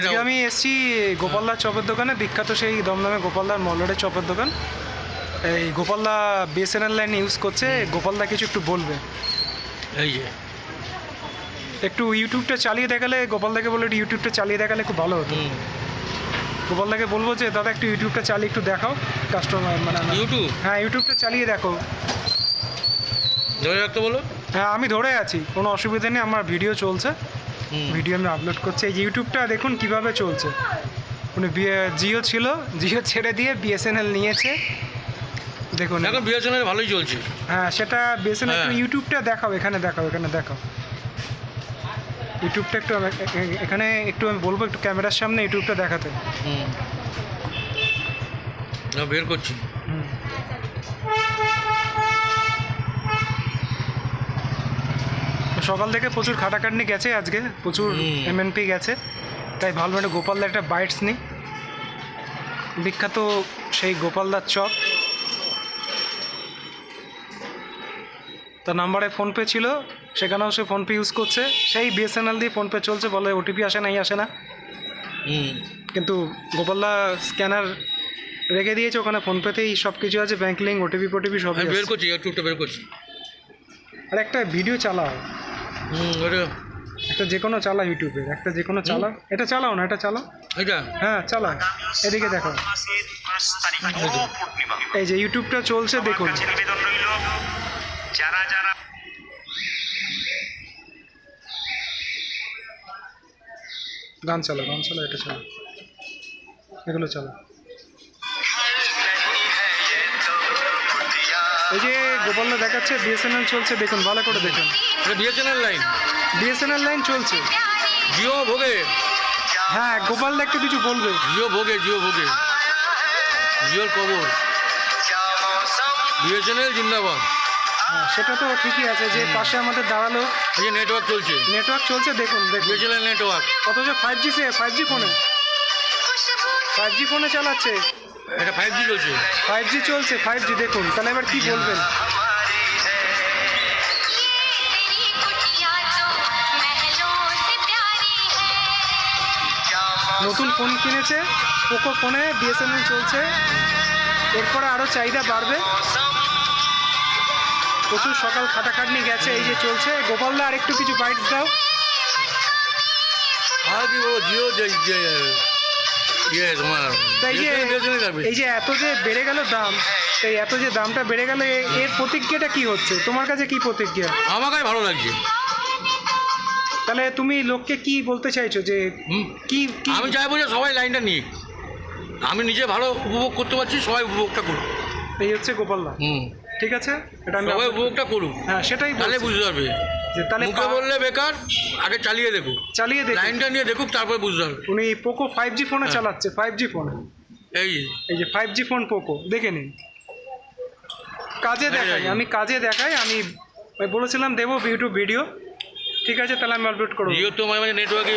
আজকে আমি এসেছি গোপালদার চপের দোকানে বিখ্যাত সেই দমদমে গোপালদার মল্লারের চপের দোকান। এই গোপালদা বিএসএনএল লাইন ইউজ করছে গোপালদা কিছু একটু বলবে। এই যে। একটু ইউটিউবটা চালিয়ে দেখালে গোপালদাকে বলে একটু ইউটিউবটা চালিয়ে দেখালে খুব ভালো হতো। গোপালদাকে বলব যে দাদা একটু ইউটিউবটা চালিয়ে একটু দেখাও কাস্টমার মানে ইউটিউব হ্যাঁ ইউটিউবটা চালিয়ে দেখো। ধরে রাখতে বলো। হ্যাঁ আমি ধরে আছি কোনো অসুবিধা নেই আমার ভিডিও চলছে। ভিডিও আমি আপলোড করছি। এই যে ইউটিউবটা দেখুন কীভাবে চলছে। উনি বি- জিও ছিল জিও ছেড়ে দিয়ে বিএসএনএল নিয়েছে। দেখুন। এখন বিএসএনএল ভালোই চলছে। হ্যাঁ সেটা বিএসএনএল হ্যাঁ। ইউটিউবটা দেখাও এখানে দেখাও এখানে দেখাও। ইউটিউবটা একটু এখানে একটু আমি বলব একটু ক্যামেরার সামনে ইউটিউবটা দেখাতে। হুম। না বের করছি হুম। সকাল থেকে প্রচুর খাটাখাটনি গেছে আজকে প্রচুর। এমএনপি গেছে। তাই ভাবলাম একটা গোপালদার একটা বাইটস নিই বিখ্যাত সেই গোপালদার চপ। তার নাম্বারে ফোনপে ছিল সেখানেও সে ফোনপে ইউজ করছে। সেই বিএসএনএল দিয়ে ফোনপে চলছে বলে ওটিপি আসে নাই আসে না। কিন্তু গোপালদা স্ক্যানার রেখে দিয়েছে ওখানে ফোনপেতেই সব কিছু আছে ব্যাঙ্ক লিঙ্ক ওটিপি ফোটিপি সবই আমি বের। করছি বের করছি। আর একটা ভিডিও চালাও। একটা যে কোনো চালা ইউটিউবে একটা যে কোনো চালাও এটা চালাও না এটা চালাও। এটা? হ্যাঁ চালাও। এদিকে দেখো। এই যে ইউটিউবটা চলছে দেখুন। যারা যারা গান চালা গান চালাও এটা চালাও। এগুলো চালাও। এই যে গোপালদা দেখাচ্ছে বিএসএনএল চলছে দেখুন ভালো করে দেখুন। এটা বিএসএনএল লাইন বিএসএনএল লাইন চলছে। জিও ভোগে? হ্যাঁ গোপালদা একটু কিছু বলবে। জিও ভোগে জিও ভোগে। জিওর কবর বিএসএনএল জিন্দাবাদ। হ্যাঁ সেটা তো ঠিকই আছে যে পাশে আমাদের দাঁড়াল। এই যে নেটওয়ার্ক চলছে। নেটওয়ার্ক চলছে দেখুন দেখুন। বিএসএনএল নেটওয়ার্ক অথচ ফাইভ জি সে ফাইভ জি ফোনে ফাইভ জি ফোনে চালাচ্ছে। এটা ফাইভ জি চলছে। ফাইভ জি চলছে ফাইভ জি দেখুন তাহলে এবার কি বলবেন? নতুন ফোন কিনেছে পোকো ফোনে বিএসএনএল চলছে। এরপরে আরও চাহিদা বাড়বে। প্রচুর সকাল খাটাখাটনি গেছে এই যে চলছে। গোপালদা আর একটু কিছু বাইট দাও। আর কি বলব জিও ইয়ে তোমার তাই যে এই যে এত যে বেড়ে গেল দাম সেই এত যে দামটা বেড়ে গেল এর প্রতিক্রিয়াটা কি হচ্ছে? তোমার কাছে কি প্রতিক্রিয়া? আমাকে ভালো লাগছে। তাহলে তুমি লোককে কি বলতে চাইছো যে কি আমি চাইব যে সবাই লাইনটা নিক আমি নিজে ভালো উপভোগ করতে পারছি সবাই উপভোগটা করুক। এই হচ্ছে গোপালদা হুম। ঠিক আছে? এটা আমি সবাই উপভোগটা করুক। হ্যাঁ সেটাই তাহলে বুঝতে পারবে। যে তাহলে মুখে বললে বেকার আগে চালিয়ে দেখুক। চালিয়ে দেখুন লাইনটা নিয়ে দেখুক তারপরে বুঝতে পারবে। উনি পোকো ফাইভ জি ফোনে। চালাচ্ছে ফাইভ জি ফোনে এই এই যে ফাইভ জি ফোন পোকো দেখে নিন। কাজে দেখাই আমি কাজে দেখাই আমি বলেছিলাম দেবো ইউটিউব ভিডিও ঠিক আছে তাহলে আমি আপলোড করব। জিও তো মাঝে নেটওয়ার্কে